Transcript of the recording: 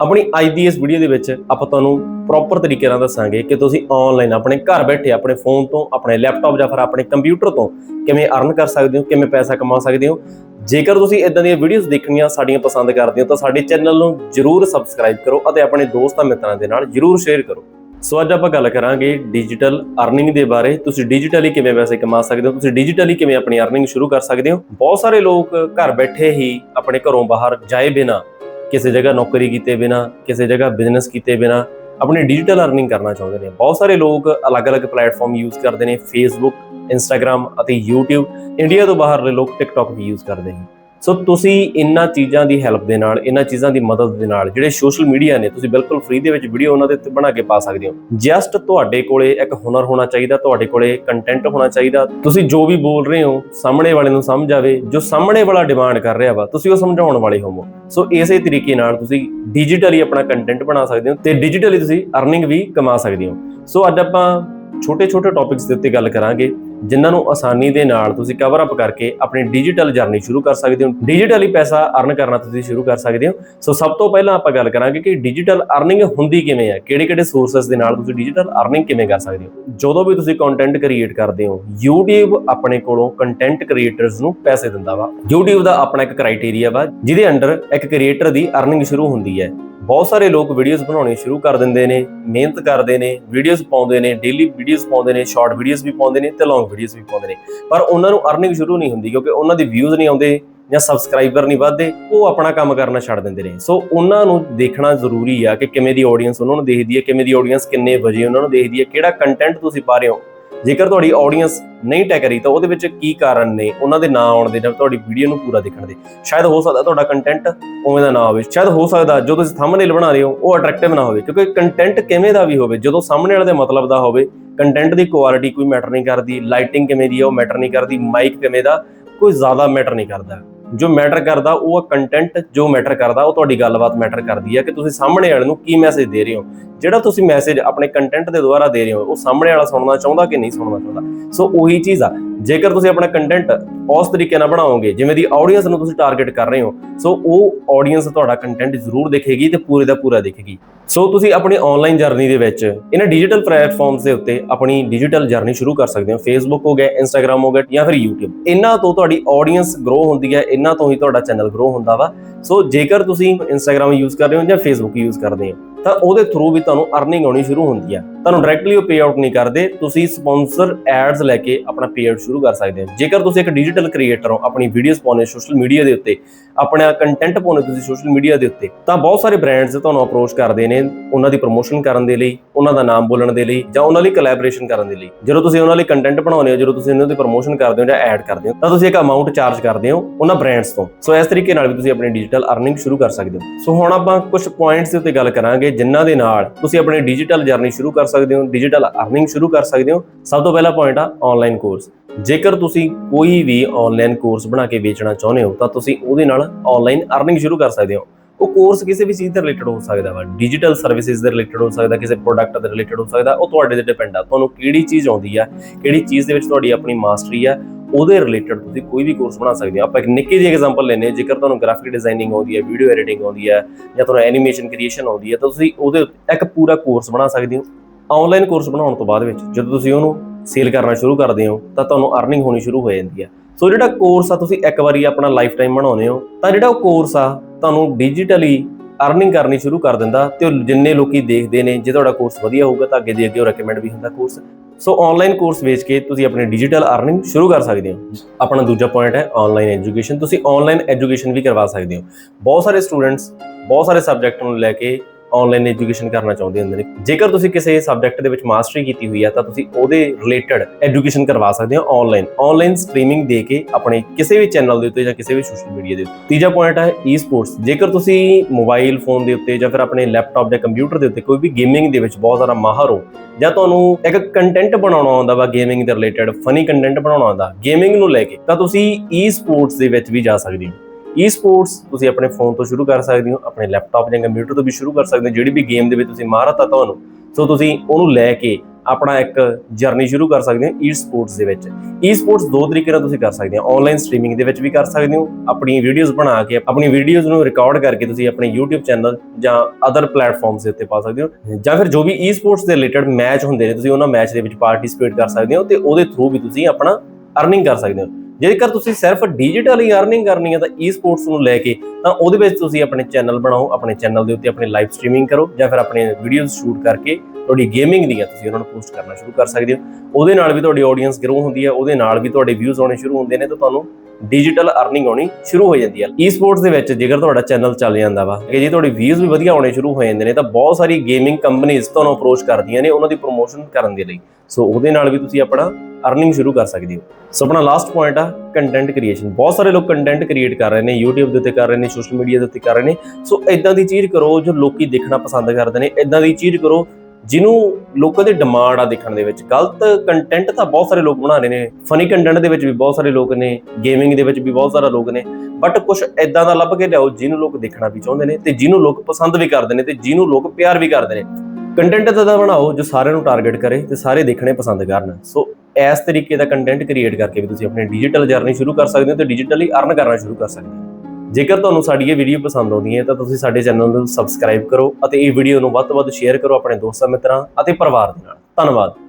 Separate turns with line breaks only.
ਆਪਣੀ ਅੱਜ ਦੀ ਇਸ ਵੀਡੀਓ ਦੇ ਵਿੱਚ ਆਪਾਂ ਤੁਹਾਨੂੰ ਪ੍ਰੋਪਰ ਤਰੀਕੇ ਨਾਲ ਦੱਸਾਂਗੇ ਕਿ ਤੁਸੀਂ ਆਨਲਾਈਨ ਆਪਣੇ ਘਰ ਬੈਠੇ ਆਪਣੇ ਫੋਨ ਤੋਂ, ਆਪਣੇ ਲੈਪਟਾਪ ਜਾਂ ਫਿਰ ਆਪਣੇ ਕੰਪਿਊਟਰ ਤੋਂ ਕਿਵੇਂ ਅਰਨ ਕਰ ਸਕਦੇ ਹੋ, ਕਿਵੇਂ ਪੈਸਾ ਕਮਾ ਸਕਦੇ ਹੋ। ਜੇਕਰ ਤੁਸੀਂ ਇਦਾਂ ਦੀਆਂ ਵੀਡੀਓਜ਼ ਦੇਖਣੀਆਂ ਸਾਡੀਆਂ ਪਸੰਦ ਕਰਦੇ ਹੋ ਤਾਂ ਸਾਡੇ ਚੈਨਲ ਨੂੰ ਜਰੂਰ ਸਬਸਕ੍ਰਾਈਬ ਕਰੋ ਅਤੇ ਆਪਣੇ ਦੋਸਤਾਂ ਮਿੱਤਰਾਂ ਦੇ ਨਾਲ ਜਰੂਰ ਸ਼ੇਅਰ ਕਰੋ। ਸੋ ਅੱਜ ਆਪਾਂ ਗੱਲ ਕਰਾਂਗੇ ਡਿਜੀਟਲ ਅਰਨਿੰਗ ਦੇ ਬਾਰੇ। ਤੁਸੀਂ ਡਿਜੀਟਲੀ ਕਿਵੇਂ ਪੈਸੇ ਕਮਾ ਸਕਦੇ ਹੋ, ਤੁਸੀਂ ਡਿਜੀਟਲੀ ਕਿਵੇਂ ਆਪਣੀ ਅਰਨਿੰਗ ਸ਼ੁਰੂ ਕਰ ਸਕਦੇ ਹੋ। ਬਹੁਤ ਸਾਰੇ ਲੋਕ ਘਰ ਬੈਠੇ ਹੀ ਆਪਣੇ ਘਰੋਂ ਬਾਹਰ ਜਾਏ ਬਿਨਾ ਕਿਸੇ ਜਗ੍ਹਾ ਨੌਕਰੀ ਕੀਤੇ ਬਿਨਾ, ਕਿਸੇ ਜਗ੍ਹਾ ਬਿਜ਼ਨਸ ਕੀਤੇ ਬਿਨਾ, ਆਪਣੀ ਡਿਜੀਟਲ ਅਰਨਿੰਗ ਕਰਨਾ ਚਾਹੁੰਦੇ ਨੇ। ਬਹੁਤ ਸਾਰੇ ਲੋਕ ਅਲੱਗ-ਅਲੱਗ ਪਲੇਟਫਾਰਮ ਯੂਜ਼ ਕਰਦੇ ਨੇ ਫੇਸਬੁੱਕ ਇੰਸਟਾਗ੍ਰam ਅਤੇ YouTube ਇੰਡੀਆ ਤੋਂ ਬਾਹਰਲੇ ਲੋਕ ਟਿਕਟੌਕ ਵੀ ਯੂਜ਼ ਕਰਦੇ ਨੇ। ਸੋ ਤੁਸੀਂ ਇਹਨਾਂ ਚੀਜ਼ਾਂ ਦੀ ਹੈਲਪ ਦੇ ਨਾਲ ਇਹਨਾਂ ਚੀਜ਼ਾਂ ਦੀ ਮਦਦ ਦੇ ਨਾਲ, ਜਿਹੜੇ ਸੋਸ਼ਲ ਮੀਡੀਆ ਨੇ, ਤੁਸੀਂ ਬਿਲਕੁਲ ਫ੍ਰੀ ਦੇ ਵਿੱਚ ਵੀਡੀਓ ਉਹਨਾਂ ਦੇ ਉੱਤੇ ਬਣਾ ਕੇ ਪਾ ਸਕਦੇ ਹੋ। ਜਸਟ ਤੁਹਾਡੇ ਕੋਲੇ ਇੱਕ ਹੁਨਰ ਹੋਣਾ ਚਾਹੀਦਾ, ਤੁਹਾਡੇ ਕੋਲੇ ਕੰਟੈਂਟ ਹੋਣਾ ਚਾਹੀਦਾ। ਤੁਸੀਂ ਜੋ ਵੀ ਬੋਲ ਰਹੇ ਹੋ, ਸਾਹਮਣੇ ਵਾਲੇ ਨੂੰ ਸਮਝ ਆਵੇ। ਜੋ ਸਾਹਮਣੇ ਵਾਲਾ ਡਿਮਾਂਡ ਕਰ ਰਿਹਾ ਵਾ, ਤੁਸੀਂ ਉਹ ਸਮਝਾਉਣ ਵਾਲੇ ਹੋਵੋ। ਸੋ ਇਸੇ ਤਰੀਕੇ ਨਾਲ ਤੁਸੀਂ ਡਿਜੀਟਲੀ ਆਪਣਾ ਕੰਟੈਂਟ ਬਣਾ ਸਕਦੇ ਹੋ ਤੇ ਡਿਜੀਟਲੀ ਤੁਸੀਂ ਅਰਨਿੰਗ ਵੀ ਕਮਾ ਸਕਦੇ ਹੋ। ਸੋ ਅੱਜ ਆਪਾਂ ਛੋਟੇ-ਛੋਟੇ ਟੌਪਿਕਸ ਦੇ ਉੱਤੇ ਗੱਲ ਕਰਾਂਗੇ। ਜਿਨ੍ਹਾਂ ਨੂੰ ਆਸਾਨੀ ਦੇ ਨਾਲ ਤੁਸੀਂ ਕਵਰ ਅਪ ਕਰਕੇ ਆਪਣੀ ਡਿਜੀਟਲ ਜਰਨੀ ਸ਼ੁਰੂ ਕਰ ਸਕਦੇ ਹੋ। ਡਿਜੀਟਲੀ ਪੈਸਾ ਅਰਨ ਕਰਨਾ ਤੁਸੀਂ ਸ਼ੁਰੂ ਕਰ ਸਕਦੇ ਹੋ। ਸੋ ਸਭ ਤੋਂ ਪਹਿਲਾਂ ਆਪਾਂ ਗੱਲ ਕਰਾਂਗੇ ਕਿ ਡਿਜੀਟਲ ਅਰਨਿੰਗ ਹੁੰਦੀ ਕਿਵੇਂ ਹੈ ਕਿਹੜੇ-ਕਿਹੜੇ ਸੋਰਸਸ ਦੇ ਨਾਲ ਤੁਸੀਂ ਡਿਜੀਟਲ ਅਰਨਿੰਗ ਕਿਵੇਂ ਕਰ ਸਕਦੇ ਹੋ? ਜਦੋਂ ਵੀ ਤੁਸੀਂ ਕੰਟੈਂਟ ਕ੍ਰੀਏਟ ਕਰਦੇ ਹੋ, YouTube ਆਪਣੇ ਕੋਲੋਂ ਕੰਟੈਂਟ ਕ੍ਰੀਏਟਰਸ ਨੂੰ ਪੈਸੇ ਦਿੰਦਾ ਵਾ। YouTube ਦਾ ਆਪਣਾ ਇੱਕ ਕ੍ਰਾਈਟੇਰੀਆ ਵਾ, ਜਿਹਦੇ ਅੰਡਰ ਇੱਕ ਕ੍ਰੀਏਟਰ ਦੀ ਅਰਨਿੰਗ ਸ਼ੁਰੂ ਹੁੰਦੀ ਹੈ। ਬਹੁਤ ਸਾਰੇ ਲੋਕ ਵੀਡੀਓਜ਼ ਬਣਾਉਣੇ ਸ਼ੁਰੂ ਕਰ ਦਿੰਦੇ ਨੇ, ਮਿਹਨਤ ਕਰਦੇ ਨੇ ਵੀਡੀਓਜ਼ ਪਾਉਂਦੇ ਨੇ ਡੇਲੀ ਵੀਡੀਓਜ਼ ਪਾਉਂਦੇ ਨੇ ਸ਼ਾਰਟ ਵੀਡੀਓਜ਼ ਵੀ ਪਾਉਂਦੇ ਨੇ ਤੇ ਲੌਂਗ ਵੀਡੀਓਜ਼ ਵੀ ਪਾਉਂਦੇ ਨੇ। ਪਰ ਉਹਨਾਂ ਨੂੰ ਅਰਨਿੰਗ ਸ਼ੁਰੂ ਨਹੀਂ ਹੁੰਦੀ ਕਿਉਂਕਿ ਉਹਨਾਂ ਦੀ ਵਿਊਜ਼ ਨਹੀਂ ਆਉਂਦੇ ਜਾਂ ਸਬਸਕ੍ਰਾਈਬਰ ਨਹੀਂ ਵੱਧਦੇ, ਉਹ ਆਪਣਾ ਕੰਮ ਕਰਨਾ ਛੱਡ ਦਿੰਦੇ ਨੇ। ਸੋ ਉਹਨਾਂ ਨੂੰ ਦੇਖਣਾ ਜ਼ਰੂਰੀ ਆ ਕਿ ਕਿਵੇਂ ਦੀ ਆਡੀਅנס ਉਹਨਾਂ ਨੂੰ ਦੇਖਦੀ ਹੈ, ਕਿਵੇਂ ਦੀ ਆਡੀਅנס ਕਿੰਨੇ ਵਜੇ ਉਹਨਾਂ ਨੂੰ ਦੇਖਦੀ ਹੈ, ਕਿਹੜਾ ਕੰਟੈਂਟ ਤੁਸੀਂ ਪਾ ਰਹੇ ਹੋ ਜੇਕਰ ਤੁਹਾਡੀ ਆਡੀਅנס ਨਹੀਂ ਟੈਕ ਰਹੀ ਤਾਂ ਉਹਦੇ ਵਿੱਚ ਕੀ ਕਾਰਨ ਨੇ, ਉਹਨਾਂ ਦੇ ਨਾਂ ਆਉਣ ਦੇ ਜਾਂ ਤੁਹਾਡੀ ਵੀਡੀਓ ਨੂੰ ਪੂਰਾ ਦੇਖਣ ਦੇ। ਸ਼ਾਇਦ ਹੋ ਸਕਦਾ ਤੁਹਾਡਾ ਕੰਟੈਂਟ ਉਵੇਂ ਦਾ ਨਾ ਹੋਵੇ। ਸ਼ਾਇਦ ਹੋ ਸਕਦਾ ਜੋ ਤੁਸੀਂ ਥੰਬਨੇਲ ਬਣਾ ਰਹੇ ਹੋ, ਉਹ ਅਟਰੈਕਟਿਵ ਨਾ ਹੋਵੇ। ਕਿਉਂਕਿ ਕੰਟੈਂਟ ਕਿਵੇਂ ਦਾ ਵੀ ਹੋਵੇ, ਜਦੋਂ ਸਾਹਮਣੇ ਵਾਲੇ ਦੇ ਮਤਲਬ ਦਾ ਹੋਵੇ ਕੰਟੈਂਟ ਦੀ ਕੁਆਲਿਟੀ ਕੋਈ ਮੈਟਰ ਨਹੀਂ ਕਰਦੀ ਲਾਈਟਿੰਗ ਕਿਵੇਂ ਦੀ ਹੈ ਉਹ ਮੈਟਰ ਨਹੀਂ ਕਰਦੀ ਮਾਈਕ ਕਿਵੇਂ ਦਾ, ਕੋਈ ਜ਼ਿਆਦਾ ਮੈਟਰ ਨਹੀਂ ਕਰਦਾ। ਜੋ ਮੈਟਰ ਕਰਦਾ ਉਹ ਕੰਟੈਂਟ ਜੋ ਮੈਟਰ ਕਰਦਾ, ਉਹ ਤੁਹਾਡੀ ਗੱਲਬਾਤ ਮੈਟਰ ਕਰਦੀ ਹੈ ਕਿ ਤੁਸੀਂ ਸਾਹਮਣੇ ਵਾਲੇ ਨੂੰ ਕੀ ਮੈਸੇਜ ਦੇ ਰਹੇ ਹੋ। ਜਿਹੜਾ ਤੁਸੀਂ ਮੈਸੇਜ ਆਪਣੇ ਕੰਟੈਂਟ ਦੇ ਦੁਆਰਾ ਦੇ ਰਹੇ ਹੋ, ਉਹ ਸਾਹਮਣੇ ਵਾਲਾ ਸੁਣਨਾ ਚਾਹੁੰਦਾ ਕਿ ਨਹੀਂ ਸੁਣਨਾ ਚਾਹੁੰਦਾ। ਸੋ ਉਹੀ ਚੀਜ਼ ਆ। ਜੇਕਰ ਤੁਸੀਂ ਆਪਣਾ ਕੰਟੈਂਟ ਉਸ ਤਰੀਕੇ ਨਾਲ ਬਣਾਓਗੇ, ਜਿਵੇਂ ਦੀ ਆਡੀਅנס ਨੂੰ ਤੁਸੀਂ ਟਾਰਗੇਟ ਕਰ ਰਹੇ ਹੋ, ਸੋ ਉਹ ਆਡੀਅנס ਤੁਹਾਡਾ ਕੰਟੈਂਟ ਜ਼ਰੂਰ ਦੇਖੇਗੀ ਤੇ ਪੂਰੇ ਦਾ ਪੂਰਾ ਦੇਖੇਗੀ। ਸੋ ਤੁਸੀਂ ਆਪਣੀ ਆਨਲਾਈਨ ਜਰਨੀ ਦੇ ਵਿੱਚ ਇਹਨਾਂ ਡਿਜੀਟਲ ਪਲੇਟਫਾਰਮਸ ਦੇ ਉੱਤੇ ਆਪਣੀ ਡਿਜੀਟਲ ਜਰਨੀ ਸ਼ੁਰੂ ਕਰ ਸਕਦੇ ਹੋ। ਫੇਸਬੁੱਕ ਹੋ ਗਿਆ ਇੰਸਟਾਗ੍ਰam ਹੋ ਗਿਆ ਜਾਂ ਫਿਰ YouTube ਇਹਨਾਂ ਤੋਂ ਤੁਹਾਡੀ ਆਡੀਅנס ਗਰੋ ਹੁੰਦੀ ਹੈ, ਇਹਨਾਂ ਤੋਂ ਹੀ ਤੁਹਾਡਾ ਚੈਨਲ ਗਰੋ ਹੁੰਦਾ ਵਾ। ਸੋ ਜੇਕਰ ਤੁਸੀਂ ਇੰਸਟਾਗ੍ਰam ਯੂਜ਼ ਕਰ ਰਹੇ ਹੋ ਜਾਂ ਫੇਸਬੁੱਕ ਯੂਜ਼ ਕਰਦੇ ਹੋ ਤਾਂ ਉਹਦੇ ਥਰੂ ਵੀ ਤੁਹਾਨੂੰ ਅਰਨਿੰਗ ਆਉਣੀ ਸ਼ੁਰੂ ਹੁੰਦੀ ਆ। ਤੁਹਾਨੂੰ ਡਾਇਰੈਕਟਲੀ ਉਹ ਪੇ ਆਊਟ ਨਹੀਂ ਕਰਦੇ, ਤੁਸੀਂ ਸਪਾਂਸਰ ਐਡਸ ਲੈ ਕੇ ਆਪਣਾ ਪੇ ਆਊਟ ਸ਼ੁਰੂ ਕਰ ਸਕਦੇ ਹੋ। ਜੇਕਰ ਤੁਸੀਂ ਇੱਕ ਡਿਜੀਟਲ ਕ੍ਰੀਏਟਰ ਹੋ, ਆਪਣੀ ਵੀਡੀਓਜ਼ ਪਾਉਣੇ ਸੋਸ਼ਲ ਮੀਡੀਆ ਦੇ ਉੱਤੇ, ਆਪਣਾ ਕੰਟੈਂਟ ਪਾਉਣੇ ਤੁਸੀਂ ਸੋਸ਼ਲ ਮੀਡੀਆ ਦੇ ਉੱਤੇ, ਤਾਂ ਬਹੁਤ ਸਾਰੇ ਬ੍ਰਾਂਡਸ ਤੁਹਾਨੂੰ ਅਪਰੋਚ ਕਰਦੇ ਨੇ ਉਹਨਾਂ ਦੀ ਪ੍ਰੋਮੋਸ਼ਨ ਕਰਨ ਦੇ ਲਈ, ਉਹਨਾਂ ਦਾ ਨਾਮ ਬੋਲਣ ਦੇ ਲਈ ਜਾਂ ਉਹਨਾਂ ਲਈ ਕੋਲੈਬੋਰੇਸ਼ਨ ਕਰਨ ਦੇ ਲਈ। ਜਦੋਂ ਤੁਸੀਂ ਉਹਨਾਂ ਲਈ ਕੰਟੈਂਟ ਬਣਾਉਂਦੇ ਹੋ, ਜਦੋਂ ਤੁਸੀਂ ਉਹਨਾਂ ਦੀ ਪ੍ਰੋਮੋਸ਼ਨ ਕਰਦੇ ਹੋ ਜਾਂ ਐਡ ਕਰਦੇ ਹੋ, ਤਾਂ ਤੁਸੀਂ ਇੱਕ ਅਮਾਉਂਟ ਚਾਰਜ ਕਰਦੇ ਹੋ ਉਹਨਾਂ ਬ੍ਰਾਂਡਸ ਤੋਂ। ਸੋ ਇਸ ਤਰੀਕੇ ਨਾਲ ਵੀ ਤੁਸੀਂ ਆਪਣੀ ਡਿਜੀਟਲ ਅਰਨਿੰਗ ਸ਼ੁਰੂ ਕਰ ਸਕਦੇ ਹੋ। ਸੋ ਹੁਣ ਆਪਾਂ ਕੁਝ ਪੁਆਇੰਟਸ ਦੇ ਉੱਤੇ ਗੱਲ ਕਰਾਂਗੇ ਜਿਨ੍ਹਾਂ ਦੇ ਨਾਲ ਤੁਸੀਂ ਆਪਣੀ ਡਿਜੀਟਲ ਜਰਨੀ ਸ਼ੁਰੂ ਕਰ ਸਕਦੇ ਹੋ ਡਿਜੀਟਲ ਅਰਨਿੰਗ ਸ਼ੁਰੂ ਕਰ ਸਕਦੇ ਹੋ, ਸਭ ਤੋਂ ਪਹਿਲਾ ਪੁਆਇੰਟ ਆ ਆਨਲਾਈਨ ਕੋਰਸ ਜੇਕਰ ਤੁਸੀਂ ਕੋਈ ਵੀ ਆਨਲਾਈਨ ਕੋਰਸ ਬਣਾ ਕੇ ਵੇਚਣਾ ਚਾਹੁੰਦੇ ਹੋ, ਤਾਂ ਤੁਸੀਂ ਉਹਦੇ ਨਾਲ ਆਨਲਾਈਨ ਅਰਨਿੰਗ ਸ਼ੁਰੂ ਕਰ ਸਕਦੇ ਹੋ। ਉਹ ਕੋਰਸ ਕਿਸੇ ਵੀ ਚੀਜ਼ ਦੇ ਰਿਲੇਟਡ ਹੋ ਸਕਦਾ ਵਾ ਡਿਜੀਟਲ ਸਰਵਿਸਿਜ਼ ਦੇ ਰਿਲੇਟਡ ਹੋ ਸਕਦਾ, ਕਿਸੇ ਪ੍ਰੋਡਕਟ ਦੇ ਰਿਲੇਟਡ ਹੋ ਸਕਦਾ, ਉਹ ਤੁਹਾਡੇ ਤੇ ਡਿਪੈਂਡ ਆ। ਤੁਹਾਨੂੰ ਕਿਹੜੀ ਚੀਜ਼ ਆਉਂਦੀ ਆ, ਕਿਹੜੀ ਚੀਜ਼ ਦੇ ਵਿੱਚ ਤੁਹਾਡੀ ਆਪਣੀ ਮਾਸਟਰੀ ਆ ਉਹਦੇ ਰਿਲੇਟਡ ਤੁਸੀਂ ਕੋਈ ਵੀ ਕੋਰਸ ਬਣਾ ਸਕਦੇ ਹੋ। ਆਪਾਂ ਇੱਕ ਨਿੱਕੀ ਜਿਹੀ ਐਗਜ਼ਾਮਪਲ ਲੈਨੇ ਜੇਕਰ ਤੁਹਾਨੂੰ ਗ੍ਰਾਫਿਕ ਡਿਜ਼ਾਈਨਿੰਗ ਆਉਂਦੀ ਹੈ ਵੀਡੀਓ ਐਡੀਟਿੰਗ ਆਉਂਦੀ ਹੈ, ਜਾਂ ਤੁਹਾਨੂੰ ਐਨੀਮੇਸ਼ਨ ਕ੍ਰੀਏਸ਼ਨ ਆਉਂਦੀ ਹੈ, ਤਾਂ ਤੁਸੀਂ ਉਹਦੇ ਇੱਕ ਪੂਰਾ ਕੋਰਸ ਬਣਾ ਸਕਦੇ ਹੋ। ਆਨਲਾਈਨ ਕੋਰਸ ਬਣਾਉਣ ਤੋਂ ਬਾਅਦ ਵਿੱਚ ਜਦੋਂ ਤੁਸੀਂ ਉਹਨੂੰ ਸੇਲ ਕਰਨਾ ਸ਼ੁਰੂ ਕਰਦੇ ਹੋ, ਤਾਂ ਤੁਹਾਨੂੰ ਅਰਨਿੰਗ ਹੋਣੀ ਸ਼ੁਰੂ ਹੋ ਜਾਂਦੀ ਹੈ। ਸੋ ਜਿਹੜਾ ਕੋਰਸ ਆ, ਤੁਸੀਂ ਇੱਕ ਵਾਰੀ ਆਪਣਾ ਲਾਈਫ ਟਾਈਮ ਬਣਾਉਂਦੇ ਹੋ, ਤਾਂ ਜਿਹੜਾ ਉਹ ਕੋਰਸ ਆ, ਤੁਹਾਨੂੰ ਡਿਜੀਟਲੀ ਅਰਨਿੰਗ ਕਰਨੀ ਸ਼ੁਰੂ ਕਰ ਦਿੰਦਾ ਤੇ ਉਹ ਜਿੰਨੇ ਲੋਕੀ ਦੇਖਦੇ ਨੇ, ਜੇ ਤੁਹਾਡਾ ਕੋਰਸ ਵਧੀਆ ਹੋਊਗਾ, ਤਾਂ ਅੱਗੇ ਦੇ ਅੱਗੇ ਉਹ ਰეკਮੈਂਡ ਵੀ ਹੁੰਦਾ ਕੋਰਸ ਸੋ ਆਨਲਾਈਨ ਕੋਰਸ ਵੇਚ ਕੇ ਤੁਸੀਂ ਆਪਣੀ ਡਿਜੀਟਲ ਅਰਨਿੰਗ ਸ਼ੁਰੂ ਕਰ ਸਕਦੇ ਹੋ। ਆਪਣਾ ਦੂਜਾ ਪੁਆਇੰਟ ਹੈ ਆਨਲਾਈਨ ਐਜੂਕੇਸ਼ਨ ਤੁਸੀਂ ਆਨਲਾਈਨ ਐਜੂਕੇਸ਼ਨ ਵੀ ਕਰਵਾ ਸਕਦੇ ਹੋ। ਬਹੁਤ ਸਾਰੇ ਸਟੂਡੈਂਟਸ ਬਹੁਤ ਸਾਰੇ ਸਬਜੈਕਟ ਨੂੰ ਲੈ ਕੇ ਆਨਲਾਈਨ ਐਜੂਕੇਸ਼ਨ ਕਰਨਾ ਚਾਹੁੰਦੇ ਹੁੰਦੇ ਨੇ। ਜੇਕਰ ਤੁਸੀਂ ਕਿਸੇ ਸਬਜੈਕਟ ਦੇ ਵਿੱਚ ਮਾਸਟਰੀ ਕੀਤੀ ਹੋਈ ਹੈ ਤਾਂ ਤੁਸੀਂ ਉਹਦੇ ਰਿਲੇਟਡ ਐਜੂਕੇਸ਼ਨ ਕਰਵਾ ਸਕਦੇ ਹੋ ਆਨਲਾਈਨ ਆਨਲਾਈਨ ਸਟ੍ਰੀਮਿੰਗ ਦੇ ਕੇ ਆਪਣੇ ਕਿਸੇ ਵੀ ਚੈਨਲ ਦੇ ਉੱਤੇ ਜਾਂ ਕਿਸੇ ਵੀ ਸੋਸ਼ਲ ਮੀਡੀਆ ਦੇ ਉੱਤੇ। ਤੀਜਾ ਪੁਆਇੰਟ ਹੈ ਈ ਸਪੋਰਟਸ ਜੇਕਰ ਤੁਸੀਂ ਮੋਬਾਈਲ ਫੋਨ ਦੇ ਉੱਤੇ ਜਾਂ ਫਿਰ ਆਪਣੇ ਲੈਪਟਾਪ ਜਾਂ ਕੰਪਿਊਟਰ ਦੇ ਉੱਤੇ ਕੋਈ ਵੀ ਗੇਮਿੰਗ ਦੇ ਵਿੱਚ ਬਹੁਤ ਜ਼ਿਆਦਾ ਮਾਹਰ ਹੋ, ਜਾਂ ਤੁਹਾਨੂੰ ਇੱਕ ਕੰਟੈਂਟ ਬਣਾਉਣਾ ਆਉਂਦਾ ਵਾ ਗੇਮਿੰਗ ਦੇ ਰਿਲੇਟਡ ਫਨੀ ਕੰਟੈਂਟ ਬਣਾਉਣਾ ਆਉਂਦਾ ਗੇਮਿੰਗ ਨੂੰ ਲੈ ਕੇ, ਤਾਂ ਤੁਸੀਂ ਈ ਸਪੋਰਟਸ ਦੇ ਵਿੱਚ ਵੀ ਜਾ ਸਕਦੇ ਹੋ। ਈ ਸਪੋਰਟਸ ਤੁਸੀਂ ਆਪਣੇ ਫੋਨ ਤੋਂ ਸ਼ੁਰੂ ਕਰ ਸਕਦੇ ਹੋ, ਆਪਣੇ ਲੈਪਟਾਪ ਜਾਂ ਕੰਪਿਊਟਰ ਤੋਂ ਵੀ ਸ਼ੁਰੂ ਕਰ ਸਕਦੇ ਹੋ, ਜਿਹੜੀ ਵੀ ਗੇਮ ਦੇ ਵਿੱਚ ਤੁਸੀਂ ਮਹਾਰਤ ਆ ਤੁਹਾਨੂੰ, ਸੋ ਤੁਸੀਂ ਉਹਨੂੰ ਲੈ ਕੇ ਆਪਣਾ ਇੱਕ ਜਰਨੀ ਸ਼ੁਰੂ ਕਰ ਸਕਦੇ ਹੋ ਈ ਸਪੋਰਟਸ ਦੇ ਵਿੱਚ। ਈ ਸਪੋਰਟਸ ਦੋ ਤਰੀਕੇ ਨਾਲ ਤੁਸੀਂ ਕਰ ਸਕਦੇ ਹੋ ਆਨਲਾਈਨ ਸਟ੍ਰੀਮਿੰਗ ਦੇ ਵਿੱਚ ਵੀ ਕਰ ਸਕਦੇ ਹੋ ਆਪਣੀ ਵੀਡੀਓਜ਼ ਬਣਾ ਕੇ, ਆਪਣੀ ਵੀਡੀਓਜ਼ ਨੂੰ ਰਿਕਾਰਡ ਕਰਕੇ ਤੁਸੀਂ ਆਪਣੇ YouTube ਚੈਨਲ ਜਾਂ ਅਦਰ ਪਲੇਟਫਾਰਮਸ ਦੇ ਉੱਤੇ ਪਾ ਸਕਦੇ ਹੋ, ਜਾਂ ਫਿਰ ਜੋ ਵੀ ਈ ਸਪੋਰਟਸ ਦੇ ਰਿਲੇਟਡ ਮੈਚ ਹੁੰਦੇ ਨੇ, ਤੁਸੀਂ ਉਹਨਾਂ ਮੈਚ ਦੇ ਵਿੱਚ ਪਾਰਟਿਸਿਪੇਟ ਕਰ ਸਕਦੇ ਹੋ ਤੇ ਉਹਦੇ ਥਰੂ ਵੀ ਤੁਸੀਂ ਆਪਣਾ ਅਰਨਿੰਗ ਕਰ ਸਕਦੇ ਹੋ। ਜੇਕਰ ਤੁਸੀਂ ਸਿਰਫ ਡਿਜੀਟਲੀ ਅਰਨਿੰਗ ਕਰਨੀ ਹੈ ਤਾਂ ਈ ਸਪੋਰਟਸ ਨੂੰ ਲੈ ਕੇ ਤਾਂ ਉਹਦੇ ਵਿੱਚ ਤੁਸੀਂ ਆਪਣੇ ਚੈਨਲ ਬਣਾਓ, ਆਪਣੇ ਚੈਨਲ ਦੇ ਉੱਤੇ ਆਪਣੀ ਲਾਈਵ ਸਟ੍ਰੀਮਿੰਗ ਕਰੋ ਜਾਂ ਫਿਰ ਆਪਣੇ ਵੀਡੀਓਜ਼ ਸ਼ੂਟ ਕਰਕੇ ਤੁਹਾਡੀ ਗੇਮਿੰਗ ਦੀਆਂ ਤੁਸੀਂ ਉਹਨਾਂ ਨੂੰ ਪੋਸਟ ਕਰਨਾ ਸ਼ੁਰੂ ਕਰ ਸਕਦੇ ਹੋ। ਉਹਦੇ ਨਾਲ ਵੀ ਤੁਹਾਡੀ ਆਡੀਅנס ਗਰੋ ਹੁੰਦੀ ਹੈ, ਉਹਦੇ ਨਾਲ ਵੀ ਤੁਹਾਡੇ ਵਿਊਜ਼ ਆਉਣੇ ਸ਼ੁਰੂ ਹੁੰਦੇ ਨੇ ਤਾਂ ਤੁਹਾਨੂੰ ਡਿਜੀਟਲ ਅਰਨਿੰਗ ਆਉਣੀ ਸ਼ੁਰੂ ਹੋ ਜਾਂਦੀ ਹੈ। ਈ ਸਪੋਰਟਸ ਦੇ ਵਿੱਚ ਜੇਕਰ ਤੁਹਾਡਾ ਚੈਨਲ ਚੱਲ ਜਾਂਦਾ ਵਾ, ਕਿ ਜੇ ਤੁਹਾਡੇ ਵਿਊਜ਼ ਵੀ ਵਧੀਆ ਆਉਣੇ ਸ਼ੁਰੂ ਹੋ ਜਾਂਦੇ ਨੇ ਤਾਂ ਬਹੁਤ ਸਾਰੀ ਗੇਮਿੰਗ ਕੰਪਨੀਆਂ ਤੁਹਾਨੂੰ ਅਪਰੋਚ ਕਰਦੀਆਂ ਨੇ ਉਹਨਾਂ ਦੀ ਪ੍ਰੋਮੋਸ਼ਨ ਕਰਨ ਦੇ ਲਈ। ਸੋ ਉਹਦੇ ਨਾਲ ਵੀ ਤੁਸੀਂ ਆਪਣਾ ਅਰਨਿੰਗ ਸ਼ੁਰੂ ਕਰ ਸਕਦੇ ਹੋ। ਸੋ ਆਪਣਾ ਲਾਸਟ ਪੁਆਇੰਟ ਆ ਕੰਟੈਂਟ ਕ੍ਰੀਏਸ਼ਨ ਬਹੁਤ ਸਾਰੇ ਲੋਕ ਕੰਟੈਂਟ ਕ੍ਰੀਏਟ ਕਰ ਰਹੇ ਨੇ, YouTube ਦੇ ਉੱਤੇ ਕਰ ਰਹੇ ਨੇ ਸੋਸ਼ਲ ਮੀਡੀਆ ਦੇ ਉੱਤੇ ਕਰ ਰਹੇ ਨੇ। ਸੋ ਇਦਾਂ ਦੀ ਚੀਜ਼ ਕਰੋ ਜੋ ਲੋਕੀ ਦੇਖਣਾ ਪਸੰਦ ਕਰਦੇ ਨੇ। ਇਦਾਂ ਦੀ ਚੀਜ਼ ਕਰੋ ਜਿਹਨੂੰ ਲੋਕਾਂ ਦੇ ਡਿਮਾਂਡ ਆ ਦੇਖਣ ਦੇ ਵਿੱਚ। ਗਲਤ ਕੰਟੈਂਟ ਤਾਂ ਬਹੁਤ ਸਾਰੇ ਲੋਕ ਬਣਾ ਰਹੇ ਨੇ। ਫਨੀ ਕੰਟੈਂਟ ਦੇ ਵਿੱਚ ਵੀ ਬਹੁਤ ਸਾਰੇ ਲੋਕ ਨੇ। ਗੇਮਿੰਗ ਦੇ ਵਿੱਚ ਵੀ ਬਹੁਤ ਸਾਰੇ ਲੋਕ ਨੇ। ਬਟ ਕੁਝ ਇਦਾਂ ਦਾ ਲੱਭ ਕੇ ਲਿਆਓ ਜਿਹਨੂੰ ਲੋਕ ਦੇਖਣਾ ਵੀ ਚਾਹੁੰਦੇ ਨੇ ਤੇ ਜਿਹਨੂੰ ਲੋਕ ਪਸੰਦ ਵੀ ਕਰਦੇ ਨੇ ਤੇ ਜਿਹਨੂੰ ਲੋਕ ਪਿਆਰ ਵੀ ਕਰਦੇ ਨੇ। ਕੰਟੈਂਟ ਦਾ ਬਣਾਓ ਜੋ ਸਾਰਿਆਂ ਨੂੰ ਟਾਰਗੇਟ ਕਰੇ ਤੇ ਸਾਰੇ ਦੇਖਣੇ ਪਸੰਦ ਕਰਨ। ਸੋ ਇਸ ਤਰੀਕੇ ਦਾ ਕੰਟੈਂਟ ਕ੍ਰੀਏਟ ਕਰਕੇ ਵੀ ਤੁਸੀਂ ਆਪਣੀ ਡਿਜੀਟਲ ਜਰਨੀ ਸ਼ੁਰੂ ਕਰ ਸਕਦੇ ਹੋ ਤੇ ਡਿਜੀਟਲੀ ਅਰਨ ਕਰਨਾ ਸ਼ੁਰੂ ਕਰ ਸਕਦੇ ਹੋ। ਜੇਕਰ ਤੁਹਾਨੂੰ ਸਾਡੀ ਇਹ ਵੀਡੀਓ ਪਸੰਦ ਆਉਂਦੀ ਹੈ ਤਾਂ ਤੁਸੀਂ ਸਾਡੇ ਚੈਨਲ ਨੂੰ ਸਬਸਕ੍ਰਾਈਬ ਕਰੋ ਅਤੇ ਇਹ ਵੀਡੀਓ ਨੂੰ ਵੱਧ ਤੋਂ ਵੱਧ ਸ਼ੇਅਰ ਕਰੋ ਆਪਣੇ ਦੋਸਤਾਂ ਮਿੱਤਰਾਂ ਅਤੇ ਪਰਿਵਾਰ ਦੇ ਨਾਲ। ਧੰਨਵਾਦ।